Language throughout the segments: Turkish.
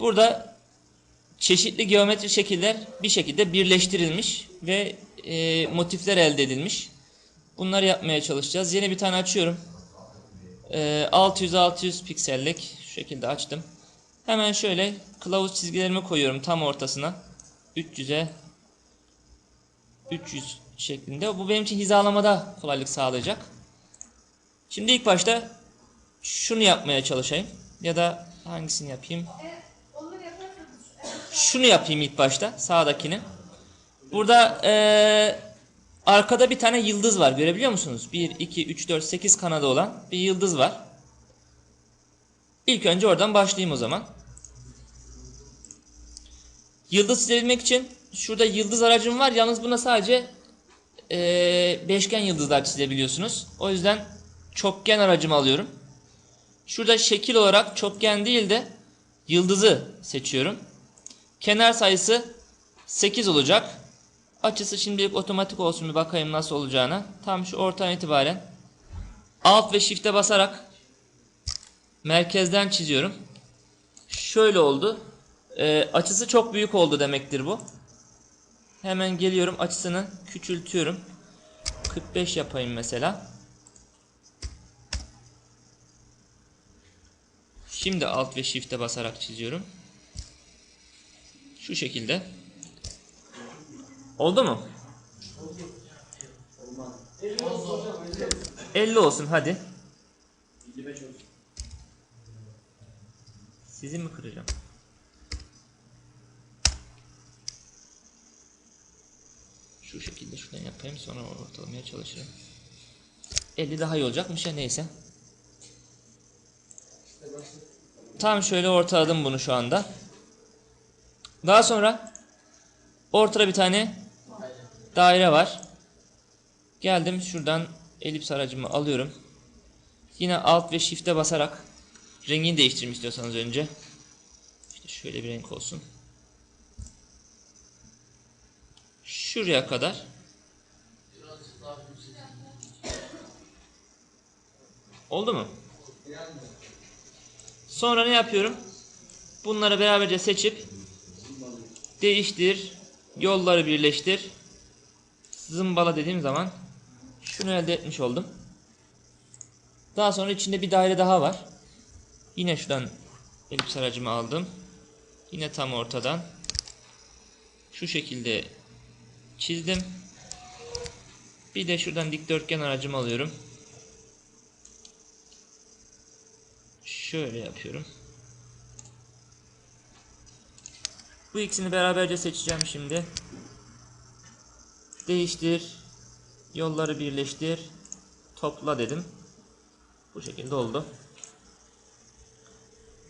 Burada çeşitli geometri şekiller bir şekilde birleştirilmiş ve e, motifler elde edilmiş. Bunları yapmaya çalışacağız. Yeni bir tane açıyorum. E, 600-600 piksellik şu şekilde açtım. Hemen şöyle kılavuz çizgilerimi koyuyorum tam ortasına. 300'e 300 şeklinde. Bu benim için hizalamada kolaylık sağlayacak. Şimdi ilk başta şunu yapmaya çalışayım. Ya da hangisini yapayım? Şunu yapayım ilk başta. Sağdakini. Burada eee, arkada bir tane yıldız var. Görebiliyor musunuz? 1, 2, 3, 4, 8 kanadı olan bir yıldız var. İlk önce oradan başlayayım o zaman. Yıldız çizebilmek için şurada yıldız aracım var. Yalnız buna sadece eee, beşgen yıldızlar çizebiliyorsunuz. O yüzden çokgen aracımı alıyorum. Şurada şekil olarak çokgen değil de yıldızı seçiyorum. Kenar sayısı 8 olacak. Açısı şimdilik otomatik olsun bir bakayım nasıl olacağına. Tam şu ortadan itibaren Alt ve Shift'e basarak merkezden çiziyorum. Şöyle oldu. Ee, açısı çok büyük oldu demektir bu. Hemen geliyorum açısını küçültüyorum. 45 yapayım mesela. Şimdi Alt ve Shift'e basarak çiziyorum. Şu şekilde. Oldu mu? 50 olsun hadi. Sizi mi kıracağım? Şu şekilde şuradan yapayım sonra ortalamaya çalışırım. 50 daha iyi olacakmış ya neyse. Tam şöyle ortaladım bunu şu anda. Daha sonra ortada bir tane daire var. Geldim şuradan elips aracımı alıyorum. Yine alt ve shift'e basarak rengini değiştirmek istiyorsanız önce. İşte şöyle bir renk olsun. Şuraya kadar. Oldu mu? Sonra ne yapıyorum? Bunları beraberce seçip değiştir, yolları birleştir. Zımbala dediğim zaman şunu elde etmiş oldum. Daha sonra içinde bir daire daha var. Yine şuradan elips aracımı aldım. Yine tam ortadan şu şekilde çizdim. Bir de şuradan dikdörtgen aracımı alıyorum. Şöyle yapıyorum. Bu ikisini beraberce seçeceğim şimdi. Değiştir. Yolları birleştir. Topla dedim. Bu şekilde oldu.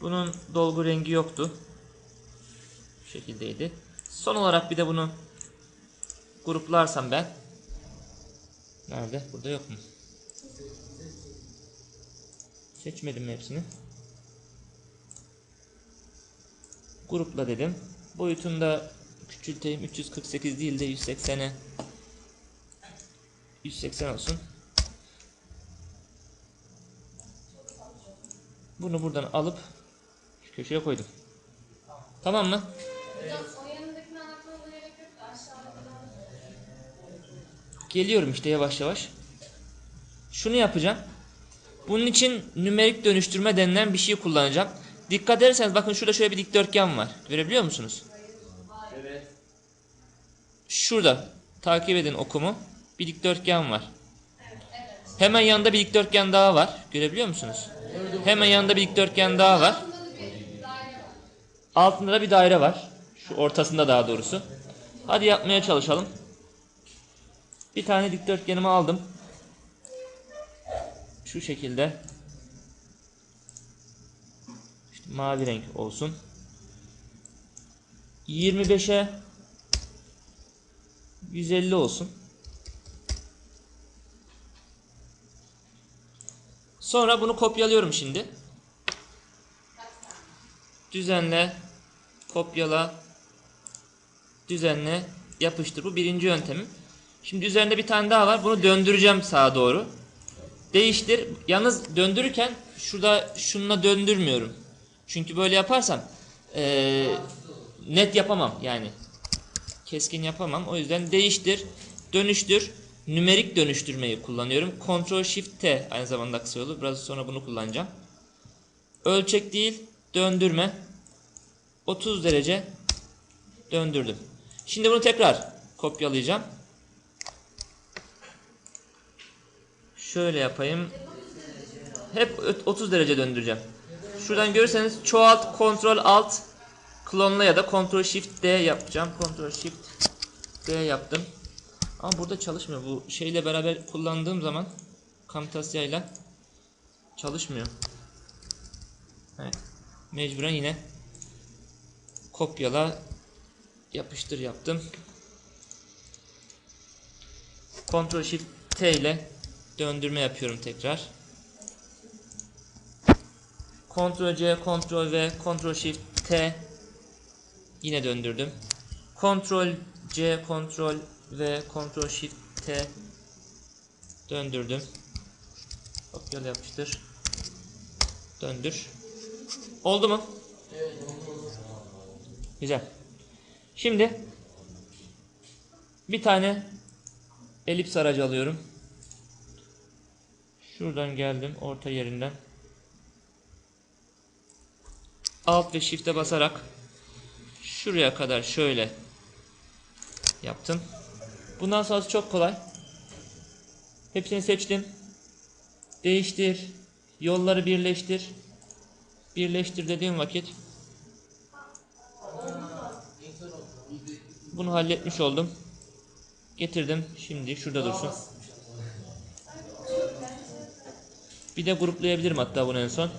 Bunun dolgu rengi yoktu. Bu şekildeydi. Son olarak bir de bunu gruplarsam ben. Nerede? Burada yok mu? Seçmedim hepsini. Grupla dedim. Boyutunu da küçülteyim. 348 değil de 180'e 180 olsun. Bunu buradan alıp şu köşeye koydum. Tamam mı? Kadar. Geliyorum işte yavaş yavaş. Şunu yapacağım. Bunun için nümerik dönüştürme denilen bir şey kullanacağım. Dikkat ederseniz bakın şurada şöyle bir dikdörtgen var. Görebiliyor musunuz? Evet. Şurada takip edin okumu. Bir dikdörtgen var. Hemen yanında bir dikdörtgen daha var. Görebiliyor musunuz? Hemen yanında bir dikdörtgen daha var. Altında da bir daire var. Şu ortasında daha doğrusu. Hadi yapmaya çalışalım. Bir tane dikdörtgenimi aldım. Şu şekilde. Mavi renk olsun. 25'e 150 olsun. Sonra bunu kopyalıyorum şimdi. Düzenle, kopyala, düzenle, yapıştır. Bu birinci yöntemim. Şimdi üzerinde bir tane daha var. Bunu döndüreceğim sağa doğru. Değiştir. Yalnız döndürürken şurada şununla döndürmüyorum. Çünkü böyle yaparsam Ee, net yapamam yani. Keskin yapamam. O yüzden değiştir, dönüştür, nümerik dönüştürmeyi kullanıyorum. Ctrl Shift T aynı zamanda kısa yolu. Biraz sonra bunu kullanacağım. Ölçek değil, döndürme. 30 derece döndürdüm. Şimdi bunu tekrar kopyalayacağım. Şöyle yapayım. Hep ö- 30 derece döndüreceğim. Şuradan görürseniz çoğalt, kontrol alt, klonla ya da kontrol shift D yapacağım. Kontrol shift D yaptım. Ama burada çalışmıyor. Bu şeyle beraber kullandığım zaman Camtasia ile çalışmıyor. Evet. Mecburen yine kopyala yapıştır yaptım. Ctrl Shift T ile döndürme yapıyorum tekrar. Ctrl C, Ctrl V, Ctrl Shift T yine döndürdüm. Ctrl C, Ctrl V, Ctrl Shift T döndürdüm. Kopyala yapıştır. Döndür. Oldu mu? Güzel. Şimdi bir tane elips aracı alıyorum. Şuradan geldim orta yerinden. Alt ve shift'e basarak şuraya kadar şöyle yaptım. Bundan sonrası çok kolay. Hepsini seçtim. Değiştir. Yolları birleştir. Birleştir dediğim vakit bunu halletmiş oldum. Getirdim. Şimdi şurada dursun. Bir de gruplayabilirim hatta bunu en son.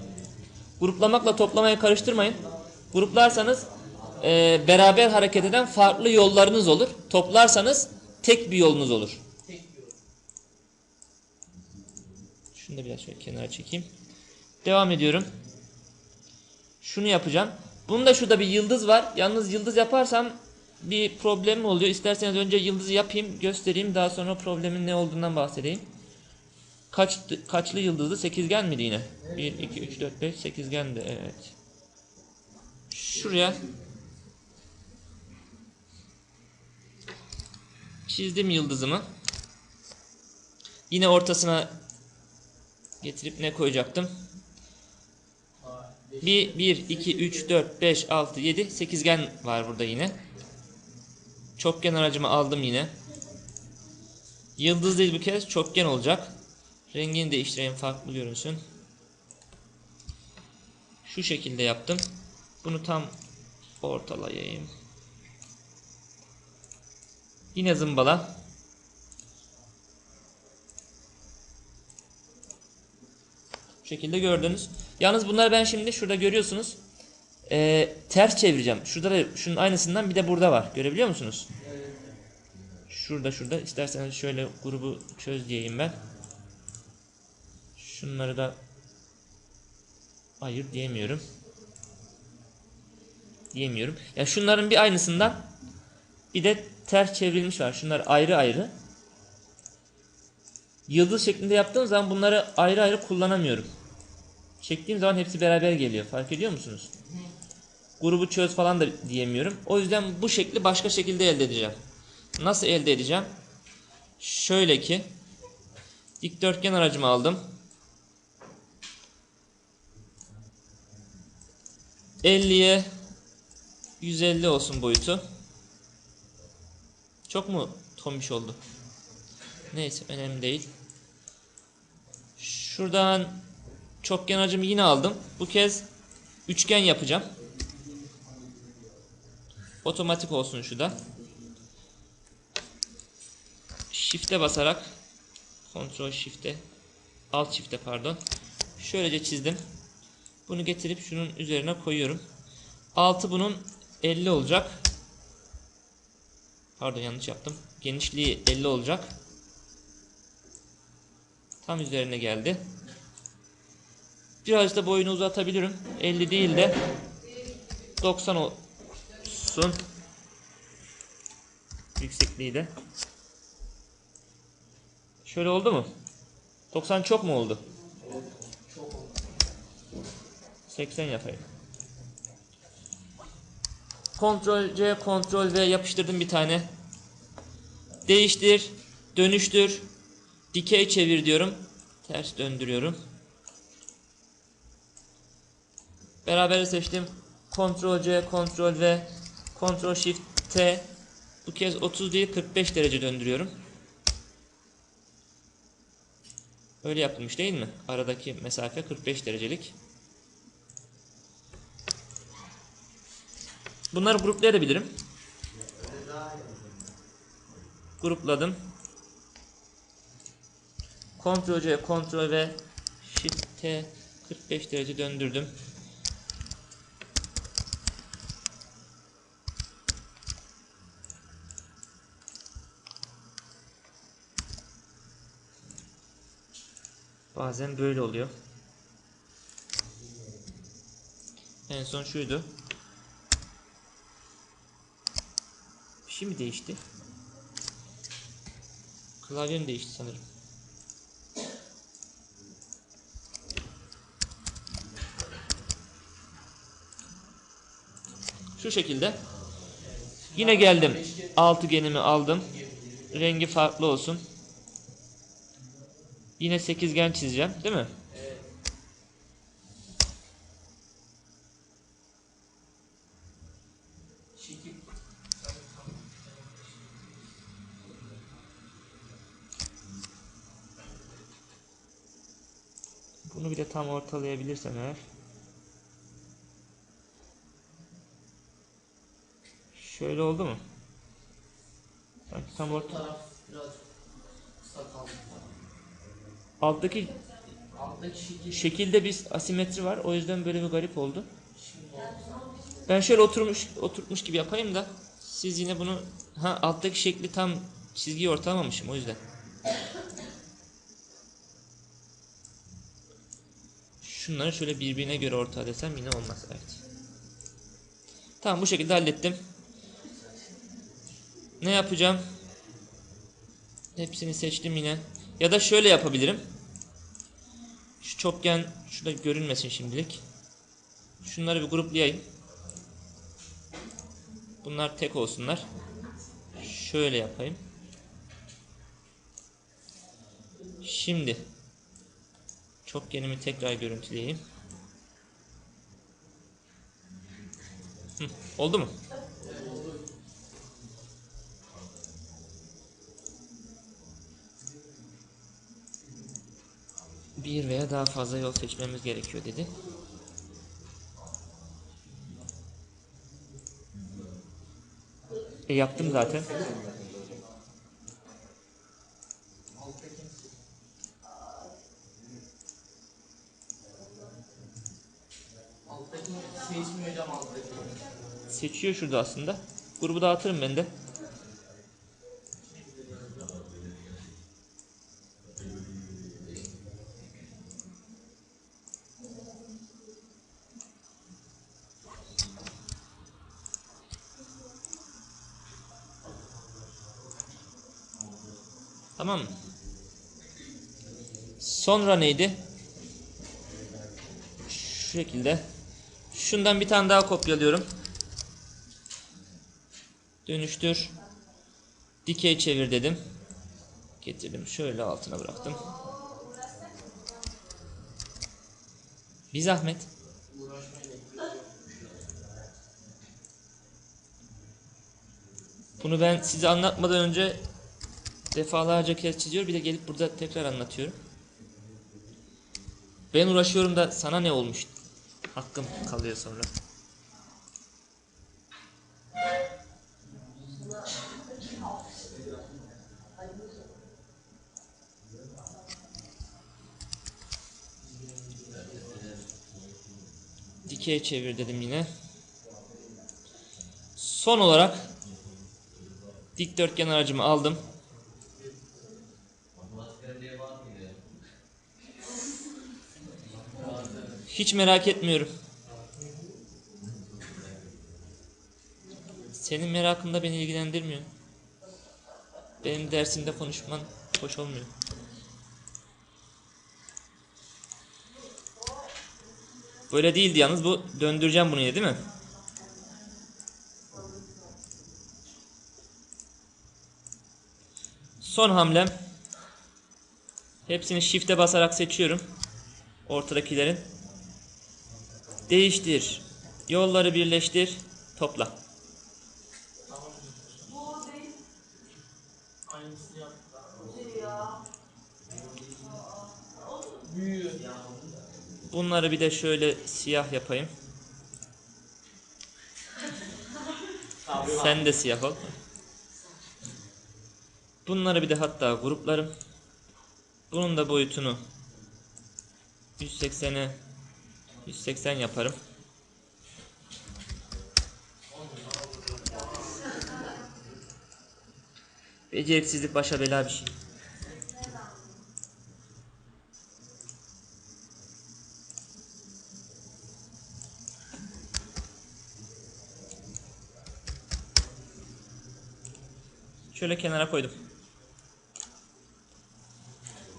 Gruplamakla toplamayı karıştırmayın. Gruplarsanız e, beraber hareket eden farklı yollarınız olur. Toplarsanız tek bir yolunuz olur. Şunu da biraz şöyle kenara çekeyim. Devam ediyorum. Şunu yapacağım. Bunda şurada bir yıldız var. Yalnız yıldız yaparsam bir problem oluyor. İsterseniz önce yıldızı yapayım, göstereyim. Daha sonra problemin ne olduğundan bahsedeyim. Kaç kaçlı yıldızlı? Sekizgen miydi yine? 1 2 3 4 5 sekizgendi. Evet. Şuraya çizdim yıldızımı. Yine ortasına getirip ne koyacaktım? 1 1 2 3 4 5 6 7 sekizgen var burada yine. Çokgen aracımı aldım yine. Yıldız değil bu kez çokgen olacak. Rengini değiştireyim farklı görünsün. Şu şekilde yaptım. Bunu tam ortalayayım. Yine zımbala. Bu şekilde gördünüz. Yalnız bunları ben şimdi şurada görüyorsunuz. Ee, ters çevireceğim. Şurada da şunun aynısından bir de burada var. Görebiliyor musunuz? Şurada şurada. İsterseniz şöyle grubu çöz diyeyim ben. Şunları da hayır diyemiyorum. Diyemiyorum. Ya şunların bir aynısından bir de ters çevrilmiş var. Şunlar ayrı ayrı. Yıldız şeklinde yaptığım zaman bunları ayrı ayrı kullanamıyorum. Çektiğim zaman hepsi beraber geliyor. Fark ediyor musunuz? Grubu çöz falan da diyemiyorum. O yüzden bu şekli başka şekilde elde edeceğim. Nasıl elde edeceğim? Şöyle ki dikdörtgen aracımı aldım. 50'ye 150 olsun boyutu. Çok mu tombiş oldu? Neyse önemli değil. Şuradan çokgen aracımı yine aldım. Bu kez üçgen yapacağım. Otomatik olsun şu da. Shift'e basarak Ctrl Shift'e Alt Shift'e pardon. Şöylece çizdim. Bunu getirip şunun üzerine koyuyorum. Altı bunun 50 olacak. Pardon yanlış yaptım. Genişliği 50 olacak. Tam üzerine geldi. Biraz da boyunu uzatabilirim. 50 değil de 90 olsun. Yüksekliği de. Şöyle oldu mu? 90 çok mu oldu? 80 yapayım. Ctrl C, Ctrl V yapıştırdım bir tane. Değiştir, dönüştür, dikey çevir diyorum. Ters döndürüyorum. Beraber seçtim. Ctrl C, Ctrl V, Ctrl Shift T. Bu kez 30 değil 45 derece döndürüyorum. Öyle yapılmış değil mi? Aradaki mesafe 45 derecelik. Bunları gruplayabilirim. Grupladım. Ctrl C, Ctrl V, Shift T 45 derece döndürdüm. Bazen böyle oluyor. En son şuydu. Şey mi değişti? Klavyem değişti sanırım. Şu şekilde. Yine geldim. Altıgenimi aldım. Rengi farklı olsun. Yine sekizgen çizeceğim, değil mi? Bunu bir de tam ortalayabilirsem eğer. Şöyle oldu mu? Sanki tam orta. Alttaki Alttaki şekil şekilde bir asimetri var. O yüzden böyle bir garip oldu. Ben şöyle oturmuş oturtmuş gibi yapayım da siz yine bunu ha alttaki şekli tam çizgiyi ortalamamışım o yüzden. Şunları şöyle birbirine göre ortalasam yine olmaz evet. Tamam bu şekilde hallettim. Ne yapacağım? Hepsini seçtim yine. Ya da şöyle yapabilirim. Şu çokgen şurada görünmesin şimdilik. Şunları bir gruplayayım. Bunlar tek olsunlar. Şöyle yapayım. Şimdi çokgenimi tekrar görüntüleyeyim. Hı, oldu mu? Bir veya daha fazla yol seçmemiz gerekiyor dedi. E yaptım zaten. Seçmiyor. Seçiyor şurada aslında. Grubu dağıtırım ben de. Tamam? Sonra neydi? Şu şekilde. Şundan bir tane daha kopyalıyorum. Dönüştür. Dikey çevir dedim. Getirdim. Şöyle altına bıraktım. Bir zahmet. Bunu ben size anlatmadan önce defalarca kez çiziyor. Bir de gelip burada tekrar anlatıyorum. Ben uğraşıyorum da sana ne olmuş? Hakkım kalıyor sonra. Dikey çevir dedim yine. Son olarak dikdörtgen aracımı aldım. Hiç merak etmiyorum. Senin merakın da beni ilgilendirmiyor. Benim dersimde konuşman hoş olmuyor. Böyle değildi yalnız bu döndüreceğim bunu yine değil mi? Son hamlem. Hepsini shift'e basarak seçiyorum. Ortadakilerin. Değiştir. Yolları birleştir. Topla. Bunları bir de şöyle siyah yapayım. Sen de siyah ol. Bunları bir de hatta gruplarım. Bunun da boyutunu 180'e 180 yaparım. Beceriksizlik başa bela bir şey. Şöyle kenara koydum.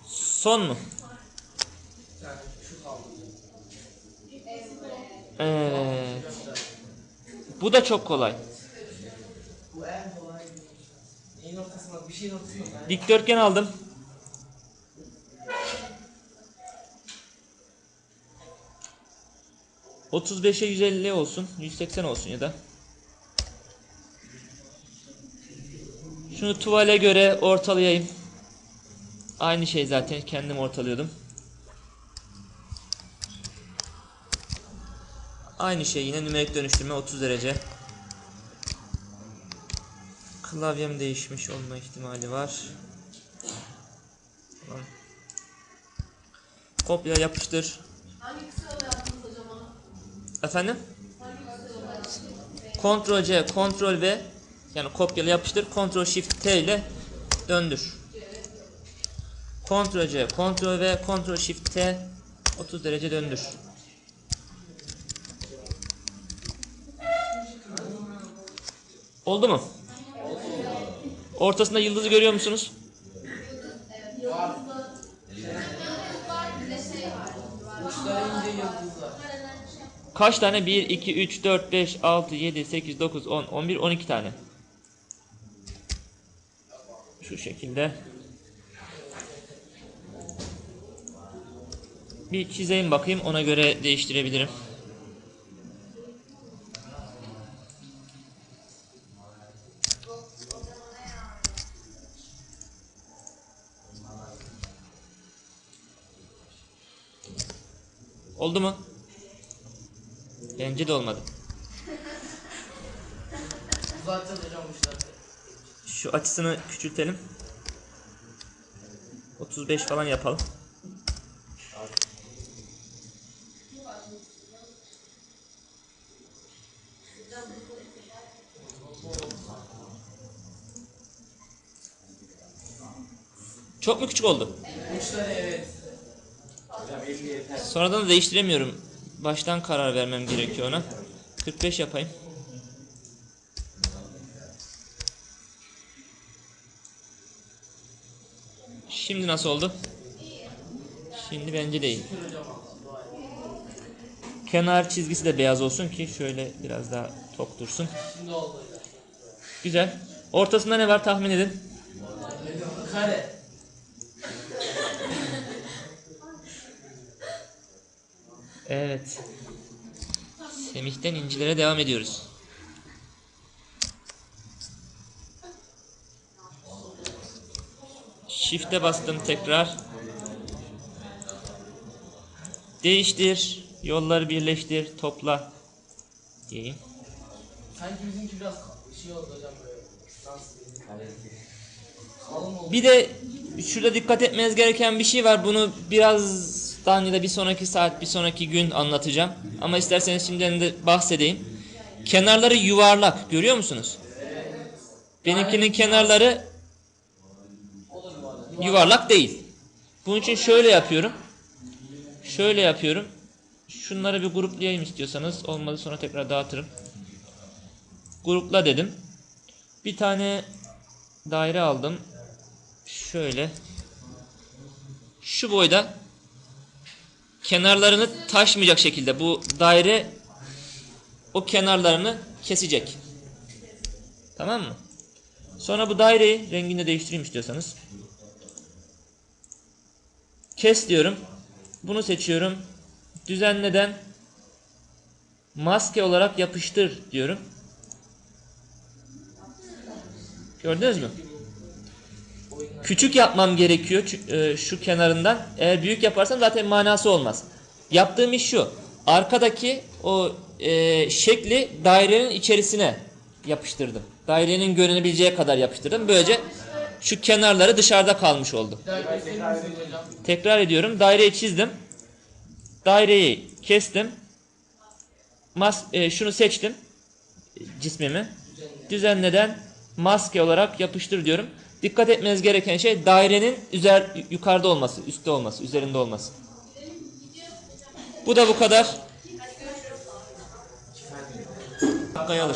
Son mu? Yani şu kaldı. Evet. Bu da çok kolay. Bu en kolay. Neyin ortasına bir şeyin ortasına. Dikdörtgen aldım. ...35'e 150 olsun... ...180 olsun ya da... ...şunu tuvale göre ortalayayım... ...aynı şey zaten kendim ortalıyordum... ...aynı şey yine nümerik dönüştürme 30 derece... Klavyem değişmiş olma ihtimali var. Tamam. Kopya yapıştır. Efendim? Ctrl C, Ctrl V yani kopyala yapıştır. Ctrl Shift T ile döndür. Ctrl C, Ctrl V, Ctrl Shift T 30 derece döndür. Oldu mu? Ortasında yıldızı görüyor musunuz? Kaç tane? 1, 2, 3, 4, 5, 6, 7, 8, 9, 10, 11, 12 tane. Şu şekilde. Bir çizeyim bakayım ona göre değiştirebilirim. Oldu mu? Bence de olmadı. Şu açısını küçültelim. 35 falan yapalım. Çok mu küçük oldu? Uçları evet. Sonradan da değiştiremiyorum. Baştan karar vermem gerekiyor ona. 45 yapayım. Şimdi nasıl oldu? Şimdi bence değil. Kenar çizgisi de beyaz olsun ki şöyle biraz daha tok dursun. Güzel. Ortasında ne var tahmin edin. Kare. Evet. Semih'ten incilere devam ediyoruz. Shift'e bastım tekrar. Değiştir, yolları birleştir, topla diyeyim. Sanki bizimki biraz şey oldu hocam böyle. Bir de şurada dikkat etmeniz gereken bir şey var. Bunu birazdan ya da bir sonraki saat, bir sonraki gün anlatacağım. Ama isterseniz şimdiden de bahsedeyim. Kenarları yuvarlak. Görüyor musunuz? Benimkinin kenarları yuvarlak değil. Bunun için şöyle yapıyorum. Şöyle yapıyorum. Şunları bir gruplayayım istiyorsanız. Olmadı sonra tekrar dağıtırım. Grupla dedim. Bir tane daire aldım. Şöyle. Şu boyda kenarlarını taşmayacak şekilde bu daire o kenarlarını kesecek. Tamam mı? Sonra bu daireyi rengini de değiştireyim istiyorsanız. Kes diyorum. Bunu seçiyorum. Düzenleden maske olarak yapıştır diyorum. Gördünüz mü? Küçük yapmam gerekiyor e, şu kenarından. Eğer büyük yaparsam zaten manası olmaz. Yaptığım iş şu. Arkadaki o e, şekli dairenin içerisine yapıştırdım. Dairenin görünebileceği kadar yapıştırdım. Böylece şu kenarları dışarıda kalmış oldu. Tekrar ediyorum. Daireyi çizdim. Daireyi kestim. Mas e, şunu seçtim. Cismimi. Düzenleden maske olarak yapıştır diyorum. Dikkat etmeniz gereken şey dairenin üzer yukarıda olması, üstte olması, üzerinde olması. Bu da bu kadar. Dakikayı alır.